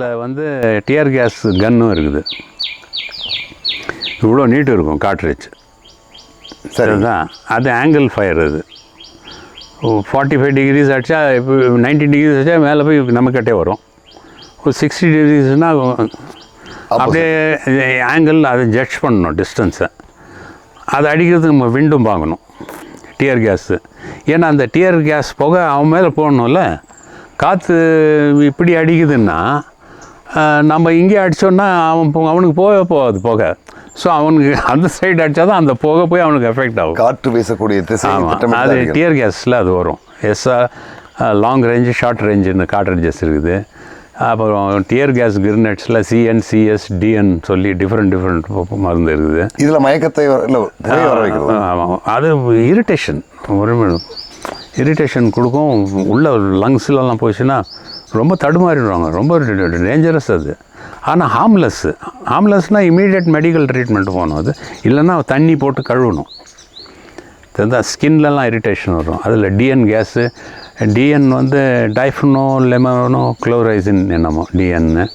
இதில் வந்து dear case கன்னும் இருக்குது. இவ்வளோ நீட்டு இருக்கும் காட்ரேஜ் சரிதான் அது ஆங்கிள் ஃபயர் அது. ஃபார்ட்டி ஃபைவ் டிகிரிஸ் அடிச்சா இப்போ நைன்டி டிகிரிஸ் அடிச்சா மேலே போய் நமக்கிட்டே வரும். ஒரு சிக்ஸ்டி டிகிரிஸ்னால் அப்படியே ஆங்கிள் அதை ஜட்ஜ் பண்ணணும் டிஸ்டன்ஸை அதை அடிக்கிறதுக்கு நம்ம விண்டும் பார்க்கணும் டியர் கேஸு ஏன்னா அந்த டியர் கேஸ் புகை அவன் மேலே போடணும்ல. காற்று இப்படி அடிக்குதுன்னா நம்ம இங்கே அடித்தோன்னா அவன் அவனுக்கு போகவே போகாது புகை. ஸோ அவனுக்கு அந்த சைடு அடித்தா தான் அந்த புகை போய் அவனுக்கு எஃபெக்ட் ஆகும். காற்று வீசக்கூடிய ஆமாம் அது. டியர் கேஸில் அது வரும். எஸ்ஆர் லாங் ரேஞ்சு ஷார்ட் ரேஞ்சுன்னு காட்ரேஜஸ் இருக்குது. அப்புறம் டியர் கேஸ் கிரினட்ஸில் சிஎன் சிஎஸ் டிஎன் சொல்லி டிஃப்ரெண்ட் டிஃப்ரெண்ட் மருந்து இருக்குது. இதுல மயக்கத்தை ஆமாம் அது இரிட்டேஷன் ஒரு இரிட்டேஷன் கொடுக்கும். உள்ள லங்ஸ்லலாம் போச்சுன்னா ரொம்ப தடுமாறிடுவாங்க. ரொம்ப டேஞ்சரஸ் அது. ஆனால் ஹார்ம்லெஸ்ஸு ஹார்ம்லெஸ்னால் இமீடியட் மெடிக்கல் ட்ரீட்மெண்ட் போகணும் அது. இல்லைன்னா தண்ணி போட்டு கழுவணும். தெரிந்தா ஸ்கின்லலாம் இரிட்டேஷன் வரும். அதில் டிஎன் கேஸு டிஎன் வந்து டைஃபனோ லெமனோ குளோரைசின் என்னமோ டிஎன்னு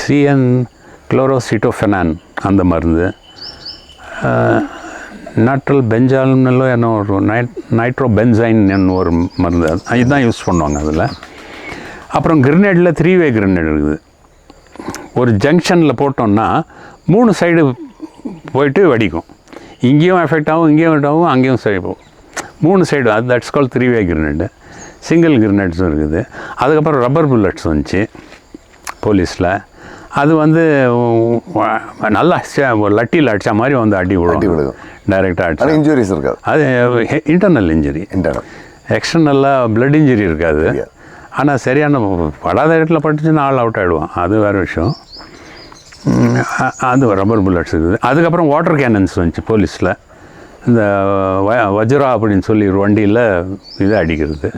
சிஎன் குளோரோசிட்டோஃபெனான் அந்த மருந்து. நாட்ரல் பெஞ்சால்னோ என்ன ஒரு நைட் நைட்ரோ பென்சைன் ஒரு மருந்து. இதுதான் யூஸ் பண்ணுவாங்க அதில். அப்புறம் கிரினேடில் த்ரீ வே கிரினேட் இருக்குது. ஒரு ஜங்ஷனில் போட்டோம்னா மூணு சைடு போயிட்டு வெடிக்கும். இங்கேயும் எஃபெக்ட் ஆகும் இங்கேயும் எஃபெக்ட் ஆகும் அங்கேயும் சைடு போகும். மூணு சைடு அது that's call three way grenade single கிரினேட்ஸும் இருக்குது. அதுக்கப்புறம் ரப்பர் புல்லட்ஸ் வந்துச்சு. போலீஸில். அது வந்து நல்லா ஒரு லட்டியில் அடித்த மாதிரி வந்து அடி விழும். டைரெக்டாக அடிச்சா. இன்ஜுரிஸ் இருக்காது. அது இன்டர்னல் இன்ஜுரி இன்டர்னல் எக்ஸ்டர்னலாக பிளட் இன்ஜுரி இருக்காது. ஆனால் சரியான படாத இடத்துல பட்டுச்சுன்னா ஆள் அவுட் ஆகிடுவான் அது வேறு விஷயம். அது ரப்பர் புல்லட்ஸ் இருக்குது. அதுக்கப்புறம் வாட்டர் கேனன்ஸ் வந்துச்சு போலீஸில் இந்த வ- வஜ்ரா அப்படின்னு சொல்லி ஒரு வண்டியில் இது அடிக்கிறது.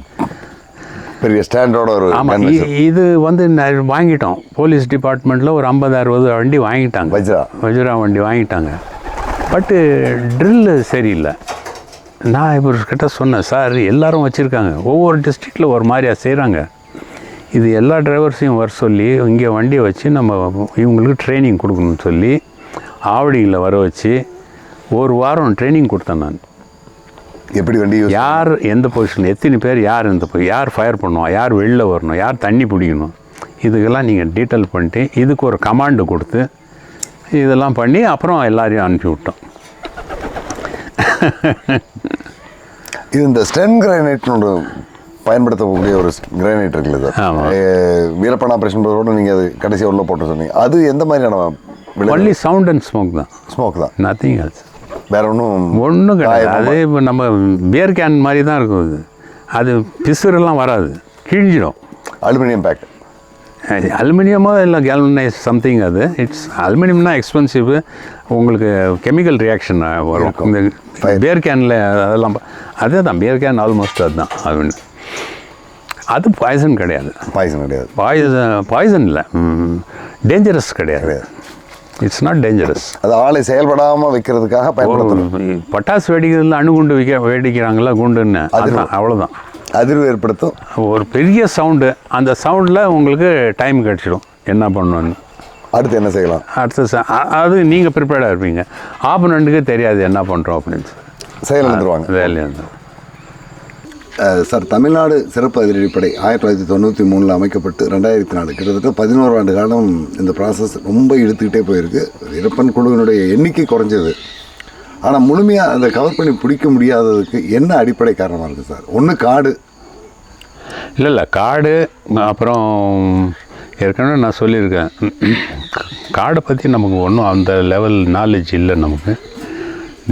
பெரிய ஸ்டாண்டோட ஒரு ஆமாம் இது வந்து வாங்கிட்டோம். போலீஸ் டிபார்ட்மெண்ட்டில் ஒரு ஐம்பது அறுபது வண்டி வாங்கிட்டாங்க. வஜ்ரா. வஜ்ரா வண்டி வாங்கிட்டாங்க. பட்டு ட்ரில்லு சரியில்லை. நான் இவர்கிட்ட சொன்னேன் சார் எல்லாரும் வச்சுருக்காங்க. ஒவ்வொரு டிஸ்ட்ரிக்டில் ஒரு மாதிரியா செய்கிறாங்க இது எல்லா டிரைவர்ஸையும் வர சொல்லி இங்கே வண்டியை வச்சு நம்ம இவங்களுக்கு ட்ரைனிங் கொடுக்கணும்னு சொல்லி ஆவடியில் வர வச்சு ஒரு வாரம் ட்ரைனிங் கொடுத்தேன் நான். எப்படி வண்டி யார் எந்த பொசிஷனில் எத்தனை பேர் யார் எந்த யார் ஃபயர் பண்ணுவா யார் வெளில வரணும் யார் தண்ணி பிடிக்கணும் இதுக்கெல்லாம் நீங்கள் டீட்டெயில் பண்ணிட்டு இதுக்கு ஒரு கமாண்டு கொடுத்து இதெல்லாம் பண்ணி அப்புறம் எல்லாரையும் அனுப்பி விட்டோம். இது இந்த ஸ்டென் கிரைனைட்னு ஒரு பயன்படுத்தக்கூடிய ஒரு கிரைனைட். அஹ் வீரப்பன் ஆப்ரேஷன் கூட நீங்கள் அது கடைசியாக உள்ள போட்டு சொன்னீங்க. அது எந்த மாதிரியான ஒன்லி சவுண்ட் அண்ட் ஸ்மோக் தான். ஸ்மோக் தான். நத்திங் எல்ஸ் வேற ஒன்றும் ஒன்றும் கிடையாது. அது இப்போ நம்ம பியர் கேன் மாதிரி தான் இருக்கும் அது. அது பிசுரெல்லாம் வராது. கிழிஞ்சிடும். அலுமினியம் பேக் அலுமினியமோ இல்லை கேல்வனைஸ் சம்திங் அது. இட்ஸ் அலுமினியம்னா எக்ஸ்பென்சிவ் உங்களுக்கு கெமிக்கல் ரியாக்ஷன் வரும். இந்த பியர் கேனில் அதெல்லாம் அதே தான் பியர் கேன் ஆல்மோஸ்ட் அதுதான். அது அது பாய்சன் கிடையாது. பாய்சன் கிடையாது. பாய்சன் பாய்சன் இல்லை. டேஞ்சரஸ் கிடையாது. இட்ஸ் நாட் டேஞ்சரஸ் அது ஆளை செயல்படாமல் வைக்கிறதுக்காக பயன்படுத்தணும். பட்டாசு வெடிக்கிறதுல அணுகுண்டு வைக்க வெடிக்கிறாங்களா குண்டுன்னு. அதுதான் அவ்வளோதான் அதிர்வு ஏற்படுத்தும். ஒரு பெரிய சவுண்டு அந்த சவுண்டில் உங்களுக்கு டைம் கிடச்சிடும். என்ன பண்ணணும்னு அடுத்து என்ன செய்யலாம்? அடுத்த அது நீங்கள் ப்ரிப்பேர்டாக இருப்பீங்க. ஆப்பனண்ட்டுக்கு தெரியாது என்ன பண்ணுறோம் அப்படின்னு. செயல் வந்துருவாங்க. வேலையாக சார் தமிழ்நாடு சிறப்பு அதிரடிப்படை ஆயிரத்தி தொள்ளாயிரத்தி தொண்ணூற்றி மூணில் அமைக்கப்பட்டு ரெண்டாயிரத்தி நாலு கிட்டத்தட்ட பதினோரு ஆண்டு காலம் இந்த ப்ராசஸ் ரொம்ப இழுத்துக்கிட்டே போயிருக்கு. இறப்பன் குழுவினுடைய எண்ணிக்கை குறைஞ்சது. ஆனால் முழுமையாக அதை கவர் பண்ணி பிடிக்க முடியாததுக்கு என்ன அடிப்படை காரணமாக இருக்குது சார்? ஒன்று காடு. இல்லை இல்லை காடு அப்புறம் ஏற்கனவே நான் சொல்லியிருக்கேன். காடை பற்றி நமக்கு ஒன்றும் அந்த லெவல் நாலேஜ் இல்லை நமக்கு.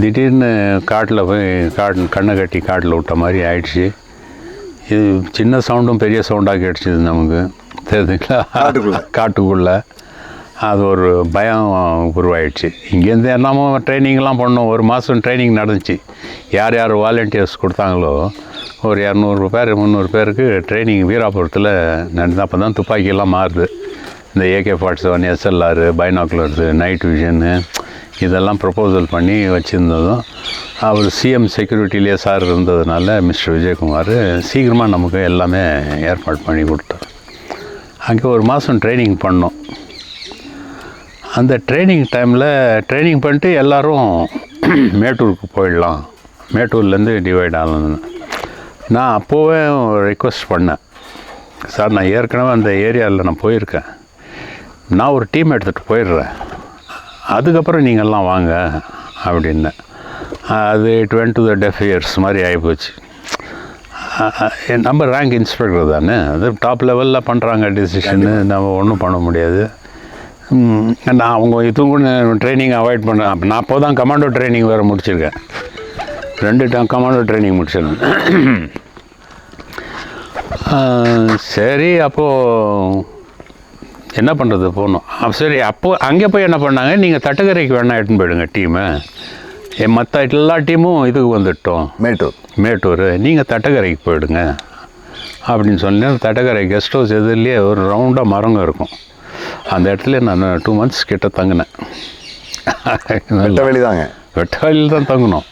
திடீர்னு காட்டில் போய் காடு கண்ணை கட்டி காட்டில் விட்ட மாதிரி ஆயிடுச்சு. இது சின்ன சவுண்டும் பெரிய சவுண்டாக கிடச்சிது நமக்கு. தெரியுதுங்களா? காட்டுக்குள்ள. அது ஒரு பயம் உருவாயிடுச்சு. இங்கேருந்து என்னமோ ட்ரைனிங்லாம் பண்ணோம். ஒரு மாதம் ட்ரைனிங் நடந்துச்சு. யார் யார் வாலண்டியர்ஸ் கொடுத்தாங்களோ ஒரு இரநூறு பேர் முந்நூறு பேருக்கு ட்ரைனிங் வீராபுரத்தில் நடந்து அப்போ தான் துப்பாக்கியெல்லாம் மாறுது. இந்த AK forty seven SLR binoculars night vision இதெல்லாம் ப்ரப்போசல் பண்ணி வச்சுருந்ததும் அவர் சிஎம் செக்யூரிட்டிலேயே சார் இருந்ததுனால மிஸ்டர் விஜயகுமார் சீக்கிரமாக நமக்கு எல்லாமே ஏற்பாடு பண்ணி கொடுத்தார். அங்கே ஒரு மாதம் ட்ரைனிங் பண்ணோம். அந்த ட்ரைனிங் டைமில் ட்ரைனிங் பண்ணிட்டு எல்லோரும் மேட்டூருக்கு போயிடலாம். மேட்டூர்லேருந்து டிவைட் ஆகலாம்னு நான் அப்போவே ரிக்வஸ்ட் பண்ணேன். சார் நான் ஏற்கனவே அந்த ஏரியாவில் நான் போயிருக்கேன். நான் ஒரு டீம் எடுத்துகிட்டு போயிடுறேன். அதுக்கப்புறம் நீங்கள்லாம் வாங்க அப்படின்னேன் அது it went to the deaf ears மாதிரி ஆகிப்போச்சு நம்ம ரேங்க் இன்ஸ்பெக்டர் தானே? அது டாப் லெவலில் பண்ணுறாங்க டிசிஷன்னு நம்ம ஒன்றும் பண்ண முடியாது. நான் அவங்க இதுவும் கூட ட்ரைனிங் அவாய்ட் பண்ணேன் அப்போ நான் அப்போ தான் கமாண்டோ ட்ரைனிங் வேறு முடிச்சிருக்கேன். ரெண்டு டைம் கமாண்டோ ட்ரைனிங் முடிச்சிருந்தேன். சரி அப்போது என்ன பண்ணுறது போகணும் அப்ப சரி அப்போது அங்கே போய் என்ன பண்ணாங்க? நீங்கள் தட்டுக்கரைக்கு வேணா எடுத்துன்னு போயிடுங்க டீமை. மற்ற எல்லா டீமும் இதுக்கு வந்துட்டோம். மேட்டூர். மேட்டூர். நீங்கள் தட்டக்கரைக்கு போயிடுங்க. அப்படின்னு சொல்லி தட்டக்கரை கெஸ்ட் ஹவுஸ் எதுலேயே ஒரு ரவுண்டாக மரங்க இருக்கும். அந்த இடத்துல நான் டூ மந்த்ஸ் கிட்ட தங்கினேன். வெட்ட வெளிதாங்க. வெட்ட வயலில் தான் தங்கணும்.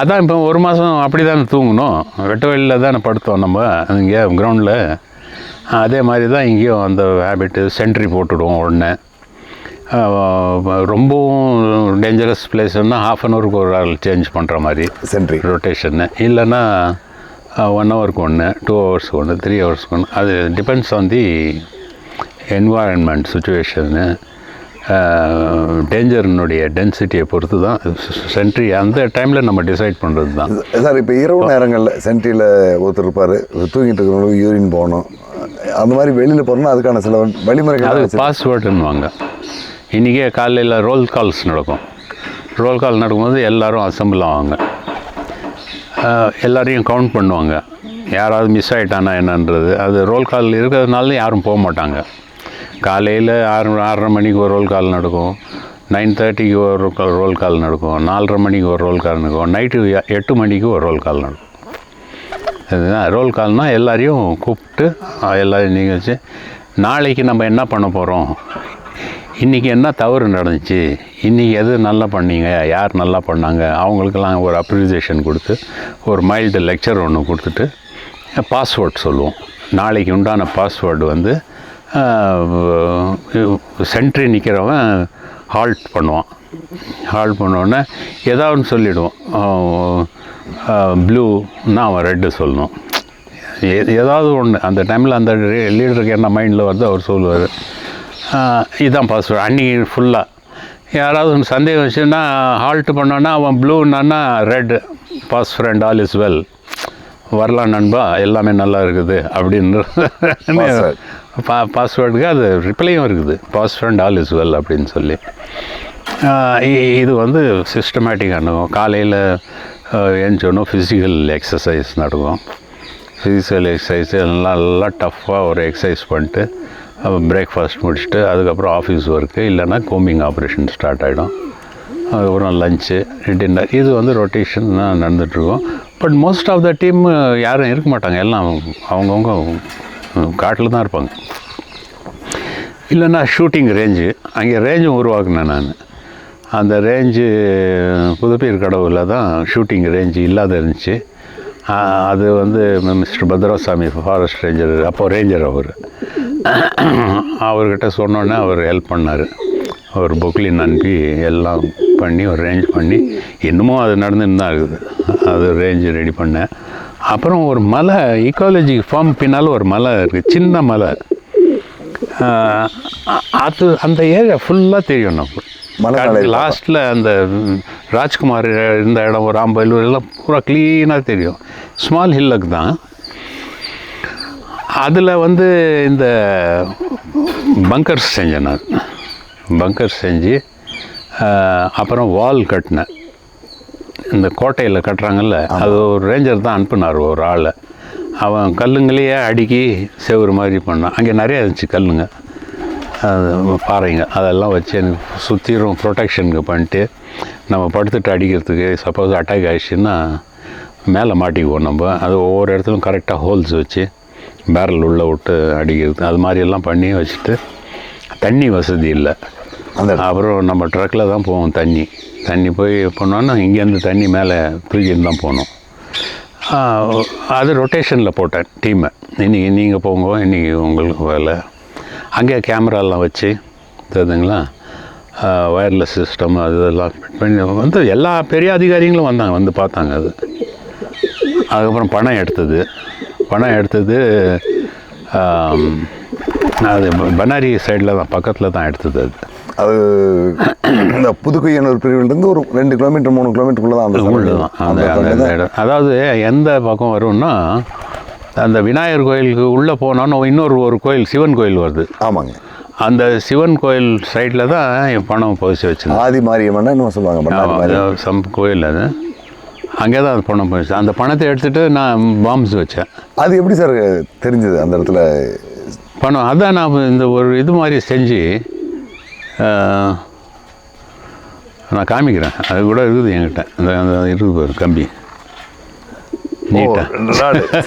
அதான் இப்போ ஒரு மாதம் அப்படி தானே தூங்கணும். வெட்ட வயலில் தானே படுத்தோம் நம்ம. இங்கே கிரவுண்டில் அதே மாதிரி தான் இங்கேயும் அந்த ஹேபிட்டு சென்ட்ரி போட்டுடுவோம் உடனே. ரொம்பவும் டேஞ்சரஸ் பிளேஸ்னா ஹாஃப் அன் ஹவருக்கு ஒரு ஆள் சேஞ்ச் பண்ணுற மாதிரி. சென்ட்ரி ரொட்டேஷன்னு இல்லைன்னா ஒன் ஹவருக்கு ஒன்று டூ ஹவர்ஸ்க்கு ஒன்று த்ரீ ஹவர்ஸ்க்கு ஒன்று அது depends on the environment situation டேஞ்சர்னுடைய டென்சிட்டியை பொறுத்து தான் சென்ட்ரி அந்த டைமில் நம்ம டிசைட் பண்ணுறது தான் சார் இப்போ இரவு நேரங்களில் சென்ட்ரியில் ஒருத்தர் இருப்பார் தூங்கிட்டு இருக்கிறவங்களுக்கு யூரின் போகணும். அந்த மாதிரி வெளியில் போகணும்னா அதுக்கான சில வழிமுறைகள் அது. பாஸ்வேர்டுன்னுவாங்க இன்றைக்கே காலையில் ரோல் கால்ஸ் நடக்கும். ரோல் கால் நடக்கும்போது எல்லாரும் அசம்பிள் ஆவாங்க. எல்லாரையும் கவுண்ட் பண்ணுவாங்க. யாராவது மிஸ் ஆகிட்டானா என்னன்றது. அது ரோல் கால் இருக்கிறதுனால யாரும் போக மாட்டாங்க. காலையில் ஆறு ஆறரை மணிக்கு ஒரு ரோல் கால் நடக்கும். நைன் தேர்ட்டிக்கு ஒரு கால் ரோல் கால் நடக்கும். நாலரை மணிக்கு ஒரு ரோல் கால் நடக்கும். நைட்டு எட்டு மணிக்கு ஒரு ரோல் கால் நடக்கும். இதுதான். ரோல் கால்னால் எல்லாரையும் கூப்பிட்டு அஹ், எல்லாரையும் நாளைக்கு நம்ம என்ன பண்ண போகிறோம் இன்றைக்கி என்ன தவறு நடந்துச்சு? இன்றைக்கி எது நல்லா பண்ணீங்க? யார் நல்லா பண்ணாங்க? அவங்களுக்கெல்லாம் ஒரு அப்ரிசியேஷன் கொடுத்து ஒரு மைல்டு லெக்சர் ஒன்று கொடுத்துட்டு பாஸ்வேர்ட் சொல்லுவோம். நாளைக்கு உண்டான பாஸ்வேர்டு வந்து சென்ட்ரி நிற்கிறவன் ஹால்ட் பண்ணுவான். ஹால்ட் பண்ணோடனே ஏதாவது ஒன்று சொல்லிவிடுவோம் ப்ளூன்னா அவன் ரெட்டு சொல்லணும். ஏதாவது ஒன்று அந்த டைமில் அந்த லீடருக்கு என்ன மைண்டில் வருதோ அவர் சொல்லுவார். இதுதான் பாஸ்வேர்டு அன்றைக்கி ஃபுல்லாக யாராவது ஒன்று சந்தேகம் வச்சுன்னா ஹால்ட் பண்ணோன்னா அவன் ப்ளூன்னா red pass friend all is well வரலாம் நண்பா. எல்லாமே நல்லா இருக்குது. அப்படின்னு பா பாஸ்வேர்டுக்கு அது ரிப்ளையும் இருக்குது. பாஸ்வேர்ட் ஆல் இஸ் வெல் அப்படின்னு சொல்லி. இது வந்து சிஸ்டமேட்டிக்காக நடக்கும். காலையில் எழுந்தோடனே ஃபிசிக்கல் எக்ஸசைஸ் நடக்கும். ஃபிசிக்கல் எக்ஸசைஸ் எல்லாம் நல்லா டஃப்பாக ஒரு எக்ஸசைஸ் பண்ணிட்டு பிரேக்ஃபாஸ்ட் முடிச்சுட்டு அதுக்கப்புறம் ஆஃபீஸ் ஒர்க்கு இல்லைன்னா கோம்பிங் ஆப்ரேஷன் ஸ்டார்ட் ஆகிடும் அதுக்கப்புறம் லஞ்சு டின்னர் இது வந்து ரொட்டேஷன் தான் நடந்துகிட்ருக்கோம் but most of the team யாரும் இருக்க மாட்டாங்க. எல்லாம் அவங்கவுங்க காட்டில் தான் இருப்பாங்க. இல்லைன்னா ஷூட்டிங் ரேஞ்சு அங்கே ரேஞ்சும் உருவாக்குனேன் நான். அந்த ரேஞ்சு புதுப்பீர் கடவுளில் தான் ஷூட்டிங் ரேஞ்சு இல்லாத இருந்துச்சு. அது வந்து மிஸ்டர் பத்ராசாமி ஃபாரஸ்ட் ரேஞ்சர் அப்போ ரேஞ்சர் அவர். அவர்கிட்ட சொன்னோன்னே அவர் ஹெல்ப் பண்ணார். அவர் புக்லின் அனுப்பி எல்லாம் பண்ணி ஒரு ரேஞ்ச் பண்ணி இன்னமும் அது நடந்துன்னு தான் இருக்குது. அது ரேஞ்சு ரெடி பண்ணேன். அப்புறம் ஒரு மலை ஈக்காலஜி ஃபார்ம் பின்னால் ஒரு மலை இருக்குது சின்ன மலை. அது அந்த ஏரியா ஃபுல்லாக தெரியும் மேலே லாஸ்ட்டில் அந்த ராஜ்குமார் இருந்த இடம் ஒரு ஆம்பலூர் எல்லாம் பூரா க்ளீனாக தெரியும். ஸ்மால் ஹில்லுக்கு தான். அதில் வந்து இந்த பங்கர்ஸ் செஞ்சேன் நான் பங்கர்ஸ் செஞ்சு அப்புறம் வால் கட்டினேன். இந்த கோட்டையில் கட்டுறாங்கல்ல அது ஒரு ரேஞ்சர் தான் அனுப்புனார் ஒரு ஆளை. அவன் கல்லுங்களையே அடுக்கி செவுரு மாதிரி பண்ணான். அங்கே நிறைய இருந்துச்சு கல்லுங்க. அது பாறைங்க. அதெல்லாம் வச்சு எனக்கு சுற்றிலும் ப்ரொடெக்ஷனுக்கு பண்ணிட்டு நம்ம படுத்துட்டு அடிக்கிறதுக்கு சப்போஸ் அட்டாக் ஆயிடுச்சுன்னா மேலே மாட்டிக்குவோம் நம்ம. அது ஒவ்வொரு இடத்துலையும் கரெக்டாக ஹோல்ஸ் வச்சு பேரல் உள்ளே விட்டு அடிக்கிறது. அது மாதிரி எல்லாம் பண்ணி வச்சுட்டு தண்ணி வசதி இல்லை. அந்த அப்புறம் நம்ம ட்ரக்கில் தான் போவோம் தண்ணி. தண்ணி போய் போனோன்னா இங்கேருந்து தண்ணி மேலே தூக்கிட்டு தான் போகணும் அது ரொட்டேஷனில் போட்டேன் டீமை இன்றைக்கி நீங்கள் போங்க இன்றைக்கி உங்களுக்கு வேலை. அங்கே கேமராலாம் வச்சு தெரியுதுங்களா? ஒயர்லெஸ் சிஸ்டம் அது இதெல்லாம் ஃபிட் பண்ணி வந்து எல்லா பெரிய அதிகாரிகளும் வந்தாங்க வந்து பார்த்தாங்க அது. அதுக்கப்புறம் பணம் எடுத்தது. பணம் எடுத்தது அது பனாரி சைடில் தான் பக்கத்தில் தான் எடுத்தது அது. அது இந்த புதுக்குயனூர் பிரிவிலிருந்து ஒரு ரெண்டு கிலோமீட்டர் மூணு கிலோமீட்டருக்குள்ள தான் அந்த உள்ள. தான். அதாவது எந்த பக்கம் வரும்னா அந்த விநாயகர் கோயிலுக்கு உள்ளே போனோன்னு இன்னொரு ஒரு கோயில் சிவன் கோயில் வருது. ஆமாங்க. அந்த சிவன் கோயில் சைடில் தான் என் பணம் புதைச்சி வச்சிருந்தேன். ஆதி மாரியம்மன் என்ன சொல்லுவாங்க சம் கோயில் அது. அங்கே தான் அது பணம் போயிடுச்சு அந்த பணத்தை எடுத்துகிட்டு நான் பாம்ஸ் வச்சேன். அது எப்படி சார் தெரிஞ்சது அந்த இடத்துல? பணம் அதான் நான் இந்த ஒரு இது மாதிரி செஞ்சு நான் காமிக்கிறேன். அது கூட இருக்குது என்கிட்ட. அந்த அந்த இருக்குது பாரு கம்பி. நீட்டாக.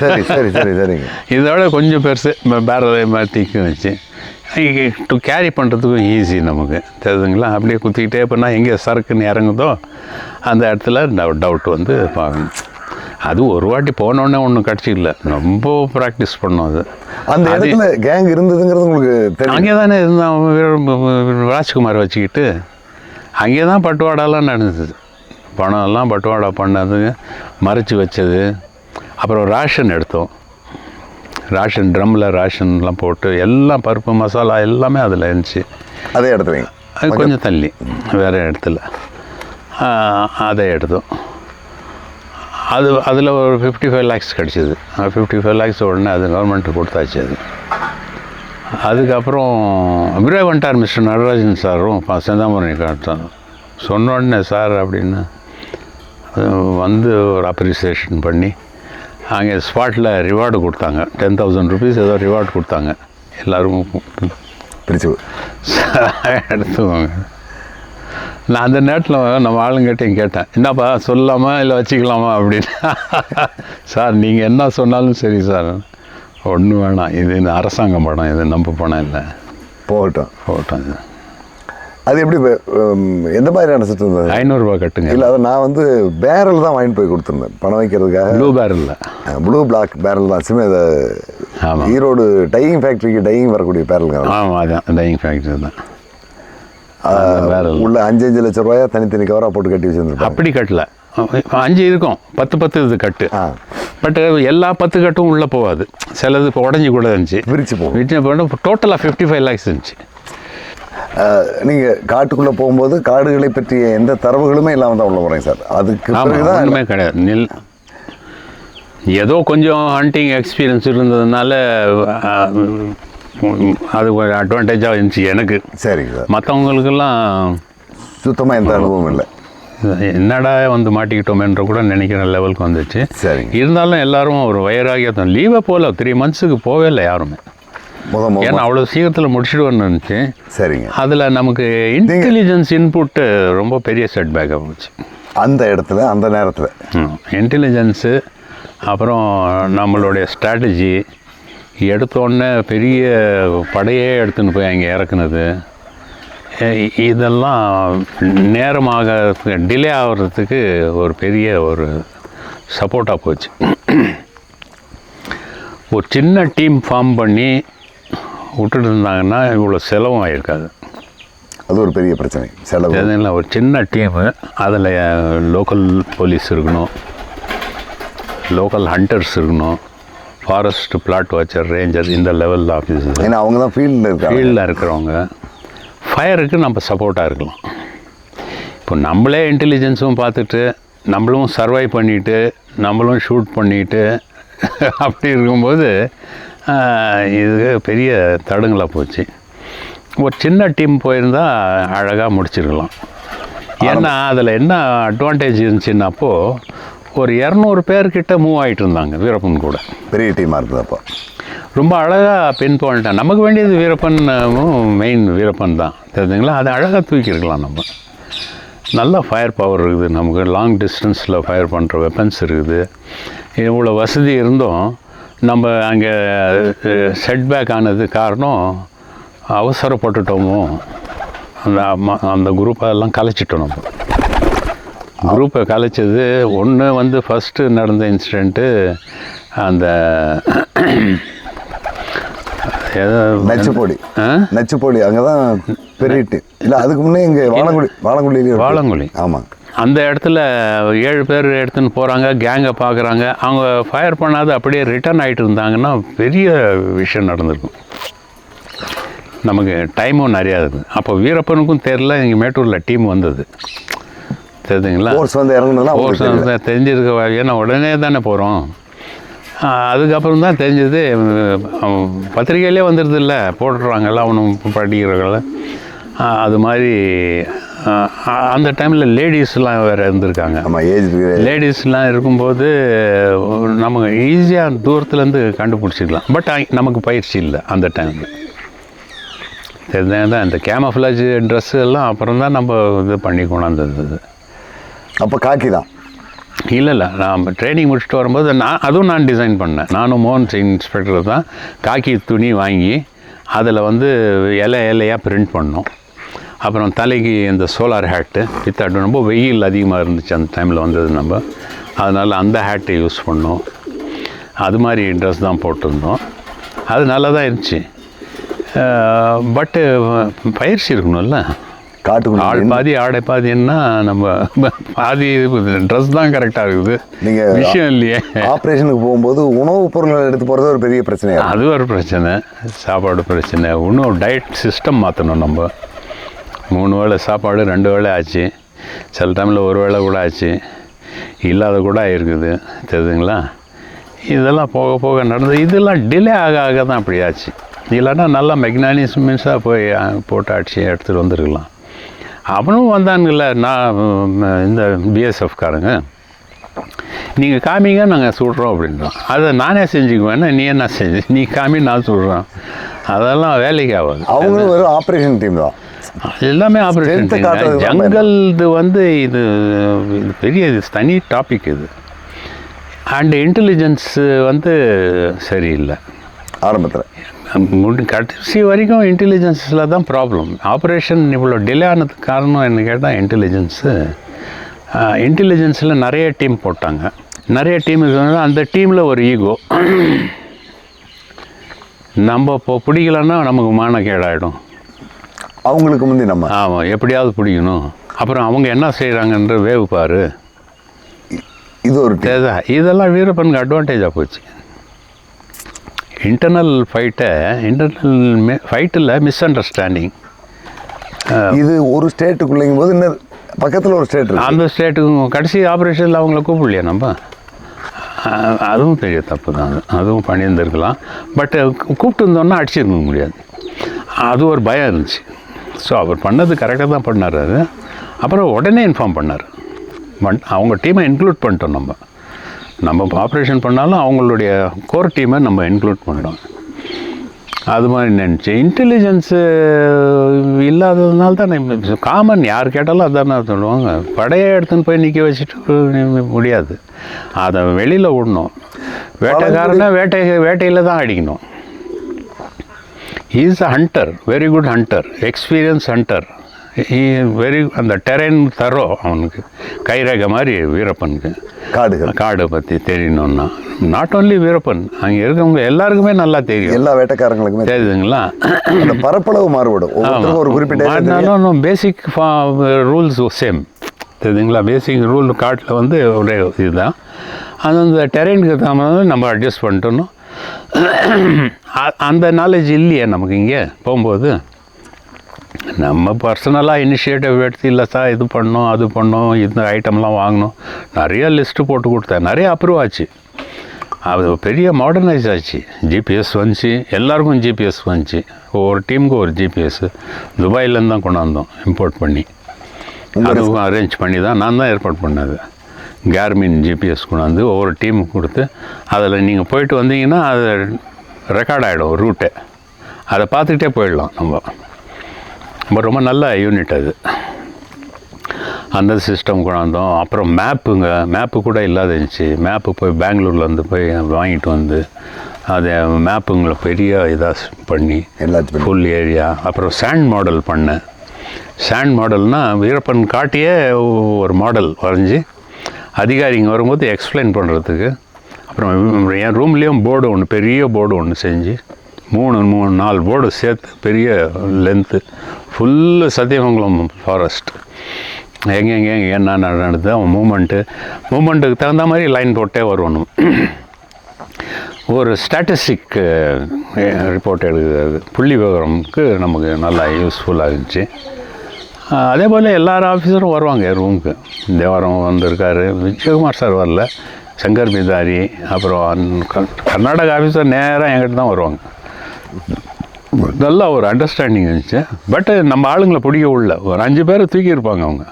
சரி சரி சரி சரிங்க. இதோட கொஞ்சம் பெருசு பேரலை மாற்றிக்க வச்சு. டு கேரி பண்ணுறதுக்கும் ஈஸி நமக்கு. தெரியுதுங்களா? அப்படியே குத்திக்கிட்டே பண்ணால் எங்கே சரக்குன்னு இறங்குதோ அந்த இடத்துல டவு டவுட் வந்து பார்க்கணும் அது ஒரு வாட்டி போனோடனே ஒன்றும் கிடச்சிக்கல ரொம்ப ப்ராக்டிஸ் பண்ணோம் அது. அந்த இடத்துல கேங் இருந்ததுங்கிறது உங்களுக்கு தெரியும். அங்கே தானே இருந்தான் வீர- ராஜ்குமார் வச்சுக்கிட்டு. அங்கே தான் பட்டுவாடாலாம் நடந்தது. பணம் எல்லாம் பட்டுவாடா பண்ணது மறைச்சி வச்சது. அப்புறம் ரேஷன் எடுத்தோம். ரேஷன் ட்ரம்மில் ரேஷன்லாம் போட்டு எல்லாம் பருப்பு மசாலா எல்லாமே அதில் இருந்துச்சு. அதே இடத்துலங்க அது கொஞ்சம் தள்ளி. வேறு இடத்துல. அதை எடுத்தோம். அது அதில் ஒரு ஃபிஃப்டி ஃபைவ் லேக்ஸ் கிடச்சிது ஃபிஃப்டி ஃபைவ் லேக்ஸ் உடனே அது கவர்மெண்ட்டு கொடுத்தாச்சு அது. அதுக்கப்புறம் இவரே வந்துட்டார் மிஸ்டர் நடராஜன் சாரும் செந்தாமரணி காட்டார் சொன்ன உடனே சார் அப்படின்னு வந்து ஒரு அப்ரிசியேஷன் பண்ணி அங்கே ஸ்பாட்டில் ரிவார்டு கொடுத்தாங்க. டென் தௌசண்ட் ருபீஸ் ஏதோ ரிவார்டு கொடுத்தாங்க. எல்லோருக்கும் பிரிச்சு எடுத்துவாங்க நான் அந்த நேரத்தில் நம்ம ஆளுங்கிட்டையும் கேட்டேன். என்னப்பா சொல்லலாமா இல்லை வச்சுக்கலாமா? அப்படின்னு. சார் நீங்கள் என்ன சொன்னாலும் சரி சார். ஒன்றும் வேணாம். இது இந்த அரசாங்க படம் இது நம்ம படம் இல்லை. போகட்டும். போட்டோம் இது அது எப்படி எந்த மாதிரியான சுத்தம் இருந்தது ஐநூறுரூவா கட்டுங்க. இல்லை அதை நான் வந்து பேரல் தான் வாங்கிட்டு போய் கொடுத்துருந்தேன். பணம் வைக்கிறதுக்காக. ப்ளூ பேரலில் ப்ளூ பிளாக் பேரல் தான். சிமே ஈரோடு டையிங் ஃபேக்ட்ரிக்கு டையிங் வரக்கூடிய பேரலுங்க ஆமாம் அதான். டையிங் ஃபேக்ட்ரி தான். உள்ள அஞ்சு அஞ்சு லட்ச ரூபாயா தனித்தனி கவராக போட்டு கட்டி வச்சிருந்துருப்பாங்க. அப்படி கட்டல. அஞ்சு இருக்கும் பத்து பத்து இது கட்டு. பட் எல்லா பத்து கட்டும் உள்ளே போகாது. சிலது இப்போ உடஞ்சி கூட இருந்துச்சு. விரிச்சு போகும். விட்டு டோட்டலாக ஃபிஃப்டி ஃபைவ் லேக்ஸ் இருந்துச்சு. நீங்கள் காட்டுக்குள்ளே போகும்போது காடுகளை பற்றிய எந்த தரவுகளுமே இல்லாமல் தான் உள்ள போகிறேன் சார். அதுக்கு ஒன்றுமே கிடையாது. நெல் ஏதோ கொஞ்சம் ஹண்டிங் எக்ஸ்பீரியன்ஸ் இருந்ததுனால அது ஒரு அட்வான்டேஜாக இருந்துச்சு எனக்கு. சரிங்க சார். மற்றவங்களுக்கெல்லாம் சுத்தமாக எந்த அனுபவம் இல்லை. என்னடா வந்து மாட்டிக்கிட்டோமேன்ற கூட நினைக்கிற லெவலுக்கு வந்துச்சு. சரிங்க. இருந்தாலும் எல்லாரும் ஒரு வயராகிய லீவே போகல த்ரீ மந்த்ஸுக்கு போவே இல்லை யாருமே. ஏன்னா அவ்வளோ சீக்கிரத்தில் முடிச்சிடுவேன்னு இருந்துச்சு சரிங்க. அதில் நமக்கு இன்டெலிஜென்ஸ் இன்புட்டு ரொம்ப பெரிய செட்பேக்காக போச்சு. அந்த இடத்துல அந்த நேரத்தில். இன்டெலிஜென்ஸு அப்புறம் நம்மளுடைய ஸ்ட்ராட்டஜி எடுத்தோடனே பெரிய படையே எடுத்துன்னு போய் அங்கே இறக்குனது. இதெல்லாம் நேரமாக டிலே ஆகிறதுக்கு ஒரு பெரிய ஒரு சப்போர்ட்டாக போச்சு. ஒரு சின்ன டீம் ஃபார்ம் பண்ணி விட்டுட்டு இருந்தாங்கன்னா இவ்வளோ செலவும் ஆகிருக்காது அது ஒரு பெரிய பிரச்சனை செலவு. தெரியுதுங்களா ஒரு சின்ன டீமு அதில் லோக்கல் போலீஸ் இருக்கணும். லோக்கல் ஹண்டர்ஸ் இருக்கணும். ஃபாரஸ்ட் பிளாட் வாச்சர் ரேஞ்சர் இந்த லெவல் ஆஃபீஸர்ஸ் ஏன்னா அவங்க தான் ஃபீல்டில் இருக்காங்க. ஃபீல்டில் இருக்கிறவங்க. ஃபயருக்கு நம்ம சப்போர்ட்டாக இருக்கலாம். இப்போ நம்மளே இன்டெலிஜென்ஸும் பார்த்துட்டு நம்மளும் சர்வை பண்ணிட்டு நம்மளும் ஷூட் பண்ணிட்டு அப்படி இருக்கும்போது இது பெரிய தடுங்கலாக போச்சு. ஒரு சின்ன டீம் போயிருந்தா அழகாக முடிச்சிருக்கலாம். ஏன்னா அதில் என்ன அட்வான்டேஜ் இருந்துச்சுன்னாப்போ ஒரு இரநூறு பேர்கிட்ட மூவ் ஆகிட்டு இருந்தாங்க வீரப்பன் கூட. பெரிய டீமாக இருந்தது அப்போ. ரொம்ப அழகாக பின் பாயிண்ட்டாக நமக்கு வேண்டியது வீரப்பன் மெயின் வீரப்பன் தான். தெரிஞ்சுங்களா? அதை அழகாக தூக்கியிருக்கலாம் நம்ம. நல்ல ஃபயர் பவர் இருக்குது. நமக்கு லாங் டிஸ்டன்ஸில் ஃபயர் பண்ணுற வெப்பன்ஸ் இருக்குது. இவ்வளோ வசதி இருந்தும் நம்ம அங்கே செட்பேக் ஆனது காரணம் அவசரப்பட்டுட்டோமோ அந்த ம- அந்த குரூப்பை எல்லாம் கலைச்சிட்டோம் நம்ம. குரூப்பை கலைச்சது ஒன்று வந்து ஃபஸ்ட்டு நடந்த இன்சிடெண்ட்டு அந்த நச்சுப்பொடி? நச்சுப்பொடி அங்கே தான் பெரியட்டு இல்லை அதுக்கு முன்னே இங்கே வாழங்குடி வாழங்குடியிலேயே வாழங்குடி. ஆமாம் அந்த இடத்துல ஏழு பேர் எடுத்துன்னு போகிறாங்க கேங்கை பார்க்குறாங்க அவங்க ஃபயர் பண்ணாத அப்படியே ரிட்டர்ன் ஆகிட்டு இருந்தாங்கன்னா பெரிய விஷயம் நடந்திருக்கும். நமக்கு டைமும் நிறையா இருக்குது அப்போ வீரப்பனுக்கும் தெரில இங்கே மேட்டூரில் டீம் வந்தது. தெரியுதுங்களா ஃபோர்ஸ் வந்து இறங்குனதுலாம் ஓ அவங்களுக்கு தெரியல. தெரிஞ்சிருக்க ஏன்னா உடனே தானே போகிறோம் அதுக்கப்புறம் தான் தெரிஞ்சது பத்திரிகையிலே வந்துடுது இல்லை போட்டுடுறாங்கல்ல அவனும் படிக்கிறவங்கள. அது மாதிரி அந்த டைமில் லேடிஸ்லாம் வேறு இருந்திருக்காங்க. லேடிஸ்லாம் இருக்கும்போது நமக்கு ஈஸியாக தூரத்துலேருந்து கண்டுபிடிச்சிக்கலாம் பட் நமக்கு பயிற்சி இல்லை அந்த டைமில் தெரிஞ்சதான் இந்த கேமஃப்ளாஜ் ட்ரெஸ்ஸு எல்லாம் அப்புறம் தான் நம்ம இது பண்ணி கொண்டாந்தது. அப்போ காக்கி தான். இல்லை இல்லை. நான் ட்ரைனிங் முடிச்சுட்டு வரும்போது நான் அதுவும் நான் டிசைன் பண்ணேன். நானும் மோகன் சிங் இன்ஸ்பெக்டர் தான் காக்கி துணி வாங்கி அதில் வந்து இலை இலையாக பிரிண்ட் பண்ணோம். அப்புறம் தலைக்கு இந்த சோலார் ஹேட்டு வித்தாட் ரொம்ப வெயில் அதிகமாக இருந்துச்சு அந்த டைமில் வந்தது நம்ம. அதனால் அந்த ஹேட்டை யூஸ் பண்ணோம். அது மாதிரி ட்ரெஸ் தான் போட்டிருந்தோம். அது நல்லா தான் இருந்துச்சு பட்டு பயிற்சி இருக்கணும்ல. ஆள் காட்டுக்குள்ள பாதி ஆடை பாதின்னா நம்ம பாதி ட்ரெஸ் தான் கரெக்டாக இருக்குது. நீங்க விஷயம் இல்லையே. ஆப்ரேஷனுக்கு போகும்போது உணவுப் பொருட்கள் எடுத்து போகிறது ஒரு பெரிய இருக்கும். அது ஒரு பிரச்சனை. சாப்பாடு பிரச்சனை. இன்னும் டயட் சிஸ்டம் மாற்றணும் நம்ம. மூணு வேளை சாப்பாடு ரெண்டு வேளை ஆச்சு. சில டைமில் ஒரு வேளை கூட ஆச்சு. இல்லாத கூட இருக்குது. தெரியுதுங்களா? இதெல்லாம் போக போக நடந்து இதெல்லாம் டிலே ஆக ஆக தான் அப்படி ஆச்சு. இல்லைன்னா நல்லா மெக்னானிசமின்ஸாக போய் அஹ், போட்டு அடிச்சு எடுத்துகிட்டு வந்துருக்கலாம். அவனும் வந்தானுங்கள நான் இந்த பிஎஸ்எஃப்காரங்க நீங்கள் காமிங்க நாங்கள் சுடுறோம் அப்படின்றோம் அதை நானே செஞ்சுக்குவேன் நீ என்ன செஞ்சு? நீ காமி நான் சுடுறோம் அதெல்லாம் வேலைக்கு ஆகாது. அவங்களும் வெறும் ஆப்ரேஷன் டீம் தான். எல்லாமே ஆப்ரேஷன் தான். ஜங்கல் இது வந்து இது இது பெரிய இது தனி டாபிக் இது. அண்ட் இன்டெலிஜென்ஸ் வந்து சரியில்லை. ஆரம்பத்தில். முடி கடைசி வரைக்கும் இன்டெலிஜென்ஸில் தான் ப்ராப்ளம் ஆப்ரேஷன் இவ்வளோ டிலே ஆனதுக்கு காரணம் என்ன கேட்டால் இன்டெலிஜென்ஸு இன்டெலிஜென்ஸில் நிறைய டீம் போட்டாங்க. நிறைய டீம் அந்த டீமில் ஒரு ஈகோ நம்ம இப்போ பிடிக்கலன்னா நமக்கு மானக்கேடாயிடும் அவங்களுக்கு முந்தி நம்ம. ஆமாம் எப்படியாவது பிடிக்கணும். அப்புறம் அவங்க என்ன செய்கிறாங்கன்ற வேவு பாரு. இது ஒரு இதெல்லாம் வீரப்பனுக்கு அட்வான்டேஜாக போச்சு. இன்டர்னல் ஃபைட்டை இன்டர்னல் ஃபைட்டில் மிஸ் அண்டர்ஸ்டாண்டிங் இது ஒரு ஸ்டேட்டுக்குள்ளேங்கும் போது இன்னும் பக்கத்தில் ஒரு ஸ்டேட் அந்த ஸ்டேட்டுக்கும் கடைசி ஆப்ரேஷனில் அவங்கள கூப்பிடலையா நம்ம? அதுவும் பெரிய தப்பு தான். அது அதுவும் பண்ணியிருந்திருக்கலாம். பட் கூப்பிட்டு இருந்தோன்னா அடிச்சிருக்க முடியாது. அது ஒரு பயம் இருந்துச்சு. ஸோ அவர் பண்ணது கரெக்டாக தான் பண்ணார் அது. அப்புறம் உடனே இன்ஃபார்ம் பண்ணார். பட் அவங்க டீமை இன்க்ளூட் பண்ணிட்டோம் நம்ம. நம்ம ஆப்ரேஷன் பண்ணாலும் அவங்களுடைய கோர் டீமை நம்ம இன்க்ளூட் பண்ணிட்டோம் அது மாதிரி நினச்சி இன்டெலிஜென்ஸு இல்லாததுனால தான் காமன் யார் கேட்டாலும் அதானே சொல்லுவாங்க. படையை எடுத்துன்னு போய் நிற்க வச்சுட்டு முடியாது. அதை வெளியில் விடணும். வேட்டைக்காரனை வேட்டை வேட்டையில் தான் அடிக்கணும். Is a hunter very good hunter experience hunter very அந்த டெரென் தரோ அவனுக்கு. கைரேகை மாதிரி வீரப்பனுக்கு. காடுகள். காடை பற்றி தெரியணும்னா நாட் ஓன்லி வீரப்பன் அங்கே இருக்கவங்க எல்லாருக்குமே நல்லா தெரியும். எல்லா வேட்டைக்காரங்களுக்குமே தெரியுதுங்களா? அந்த பரப்பளவு மாறுபடும். ஒரு குறிப்பிட்ட பேசிக் ரூல்ஸ் சேம் தெரியுதுங்களா? பேசிக் ரூல் காட்டில் வந்து ஒரே இதுதான். அது அந்த டெரெயினுக்கு தகுந்த நம்ம அட்ஜஸ்ட் பண்ணிட்டோம் அந்த நாலேஜ் இல்லையே நமக்கு இங்கே போகும்போது. நம்ம பர்சனலாக இனிஷியேட்டிவ் எடுத்து இல்லை சார் இது பண்ணோம் அது பண்ணோம் இந்த ஐட்டம்லாம் வாங்கினோம் நிறைய லிஸ்ட்டு போட்டு கொடுத்தேன். நிறைய அப்ரூவ் ஆச்சு. அது பெரிய மாடர்னைஸ் ஆச்சு. ஜிபிஎஸ் வந்துச்சு. எல்லாருக்கும் ஜிபிஎஸ் வந்துச்சு. ஒவ்வொரு டீமுக்கும் ஒரு ஜிபிஎஸ் துபாயிலேருந்து தான் கொண்டாந்தோம் இம்போர்ட் பண்ணி. அதுவும் அரேஞ்ச் பண்ணி தான் நான் தான் ஏற்பாடு பண்ணது. கேர்மின் ஜிபிஎஸ் கொண்டாந்து ஒவ்வொரு டீமுக்கு கொடுத்து அதில் நீங்கள் போயிட்டு வந்தீங்கன்னா அது ரெக்கார்ட் ஆகிடும் ரூட்டு அதை பார்த்துக்கிட்டே போயிடலாம் நம்ம. ரொம்ப ரொம்ப நல்ல யூனிட் அது. அந்த சிஸ்டம் கொண்டாந்தோம் அப்புறம் மேப்புங்க மேப்பு கூட இல்லாத இருந்துச்சு. மேப்பு போய் பெங்களூர்லேருந்து போய் வாங்கிட்டு வந்து அதை மேப்புங்களை பெரிய இதாக பண்ணி எல்லாத்தையும் பண்ணி. ஃபுல் ஏரியா அப்புறம் சாண்ட் மாடல் பண்ணேன். சாண்ட் மாடல்னால் வீரப்பன் காட்டியே ஒரு மாடல் வரைஞ்சி அதிகாரிங்க வரும்போது எக்ஸ்பிளைன் பண்ணுறதுக்கு அப்புறம் என் ரூம்லேயும் போர்டு ஒன்று பெரிய போர்டு ஒன்று செஞ்சு மூணு மூணு நாலு போர்டு சேர்த்து பெரிய லென்த்து ஃபுல்லு சத்தியமங்கலம் ஃபாரஸ்ட் எங்கெங்கே என்ன நடந்தது அவன் மூமெண்ட்டு மூமெண்ட்டுக்கு தகுந்த மாதிரி லைன் போட்டே வரணும். ஒரு ஸ்டாட்டிஸ்டிக் ரிப்போர்ட் எடுக்கிறது புள்ளி விவரம்க்கு நமக்கு நல்லா யூஸ்ஃபுல்லாக இருந்துச்சு அதே போல் எல்லார் ஆஃபீஸரும் வருவாங்க ரூமுக்கு தேவாரம் வந்திருக்காரு. விஜயகுமார் சார் வரல. சங்கர் பிதாரி அப்புறம் கர்நாடக ஆஃபீஸர் நேராக என்கிட்ட தான் வருவாங்க. நல்ல ஒரு அண்டர்ஸ்டாண்டிங் இருந்துச்சு. பட் நம்ம ஆளுங்களை பிடிக்க உள்ள ஒரு அஞ்சு பேரை தூக்கியிருப்பாங்க அவங்க.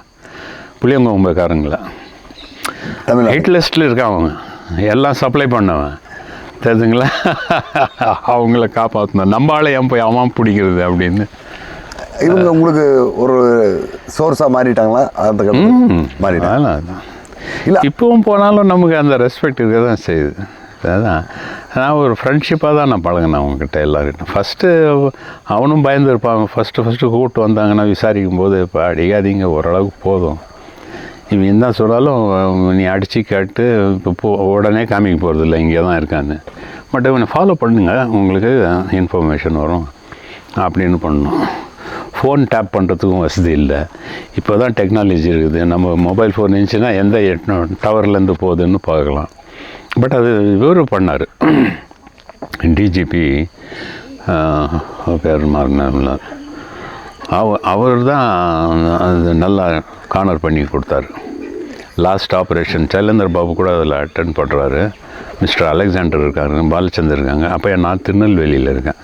புளியங்கொம்பக்காரங்களை. ஹிட் லிஸ்ட்டில் இருக்கான் அவங்க. எல்லாம் சப்ளை பண்ணவன். தெரியுதுங்களா அவங்கள காப்பாற்றணும் நம்ம ஆளை ஏன் போய் அவன் பிடிக்கிறது அப்படின்னு. இவங்க உங்களுக்கு ஒரு சோர்ஸாக மாறிட்டாங்களா? அந்த மாறிட்டாங்க. இல்ல. இப்பவும் போனாலும் நமக்கு அந்த ரெஸ்பெக்ட் இருக்க தான் செய்யுது. அதான். நான் ஒரு ஃப்ரெண்ட்ஷிப்பாக தான் நான் பழகினேன் அவங்கக்கிட்ட எல்லாருக்கிட்ட ஃபஸ்ட்டு அவனும் பயந்துருப்பாங்க ஃபஸ்ட்டு ஃபஸ்ட்டு கூப்பிட்டு வந்தாங்கன்னா விசாரிக்கும் போது இப்போ அடிக்காதீங்க ஓரளவுக்கு போதும். இவன் என்ன சொன்னாலும் நீ அடித்து கேட்டு இப்போ போ உடனே காமிக்க போகிறது இல்லை இங்கே தான் இருக்கான்னு. பட் இவனை ஃபாலோ பண்ணுங்க. உங்களுக்கு இன்ஃபர்மேஷன் வரும். அப்படின்னு பண்ணணும். ஃபோன் டேப் பண்ணுறதுக்கும் வசதி இல்லை. இப்போ தான் டெக்னாலஜி இருக்குது. நம்ம மொபைல் ஃபோன் இருந்துச்சுன்னா எந்த டவர்லேருந்து போகுதுன்னு பார்க்கலாம். பட் அது இவர் பண்ணார். டிஜிபி பேர் மாறினார் அவ அவர் தான் அது நல்லா கானர் பண்ணி கொடுத்தாரு. லாஸ்ட் ஆப்ரேஷன் சைலேந்தர் பாபு கூட அதில் அட்டன் பண்ணுறாரு மிஸ்டர் அலெக்சாண்டர் இருக்காங்க பாலச்சந்தர் இருக்காங்க. அப்போ நான் திருநெல்வேலியில் இருக்கேன்.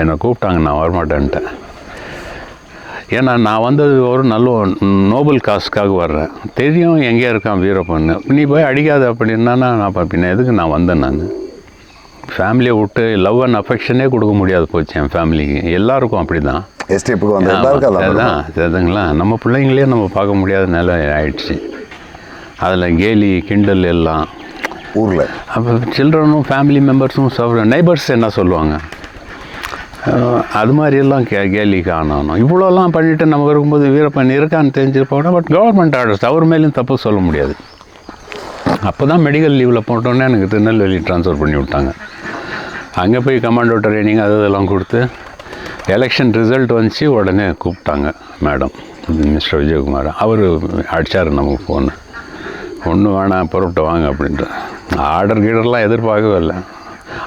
என்னை கூப்பிட்டாங்க நான் வரமாட்டேன்ட்டேன். ஏன்னா நான் வந்தது ஒரு நல்ல நோபல் காஸ்க்காக வர்றேன். தெரியும் எங்கே இருக்கான் வீரப்பன்னு நீ போய் அடிக்காத அப்படின்னா நான் பின்ன எதுக்கு நான் வந்தேன் நான்? ஃபேமிலியை விட்டு லவ் அண்ட் அஃபெக்ஷனே கொடுக்க முடியாது போச்சு என் ஃபேமிலிக்கு எல்லாருக்கும் அப்படி தான் அதுதான் அதுங்களா நம்ம பிள்ளைங்களே நம்ம பார்க்க முடியாத நிலை ஆயிடுச்சு. அதில் கேலி கிண்டல் எல்லாம். ஊரில். அப்போ சில்ட்ரனும் ஃபேமிலி மெம்பர்ஸும் நெய்பர்ஸ் என்ன சொல்லுவாங்க? அது மாதிரியெல்லாம் கே கேலி காணணும். இவ்வளோலாம் பண்ணிவிட்டு நம்ம இருக்கும்போது வீரப்பன் இருக்கான்னு தெரிஞ்சிருப்போம்னா பட் கவர்மெண்ட் ஆர்டர்ஸ் அவர் மேலேயும் தப்பு சொல்ல முடியாது. அப்போ தான் மெடிக்கல் லீவில் போட்டோன்னே எனக்கு திருநெல்வேலி ட்ரான்ஸ்ஃபர் பண்ணி விட்டாங்க. அங்கே போய் கமாண்டோ ட்ரைனிங் அது இதெல்லாம் கொடுத்து எலெக்ஷன் ரிசல்ட் வந்துச்சு உடனே கூப்பிட்டாங்க மேடம் மிஸ்டர் விஜயகுமார். அவர் அடித்தார் நமக்கு ஃபோனு ஒன்றும் வேணாம் புறப்பட்டு வாங்க அப்படின்ட்டு. ஆர்டர் கீடர்லாம் எதிர்பார்க்கவே இல்லை.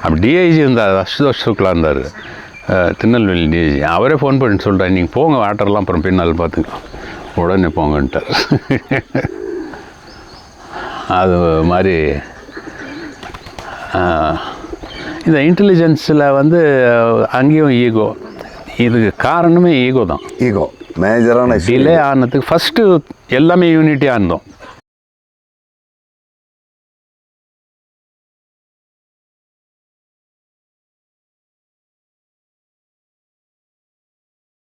அப்படி டிஐஜி இருந்தார் அசுதோஷ் சுக்லா இருந்தார். திருநெல்வேலி அவரே ஃபோன் பண்ணி சொல்கிறார் நீங்கள் போங்க ஆர்டர்லாம் அப்புறம் பின்னால் பார்த்துக்கலாம் உடனே போங்கன்ட்டார். அது மாதிரி இந்த இன்டெலிஜென்ஸில் வந்து அங்கேயும் ஈகோ இதுக்கு காரணமே ஈகோ தான். ஈகோ மேஜரான டிலே ஆனதுக்கு ஃபஸ்ட்டு எல்லாமே யூனிட்டியாக இருந்தோம்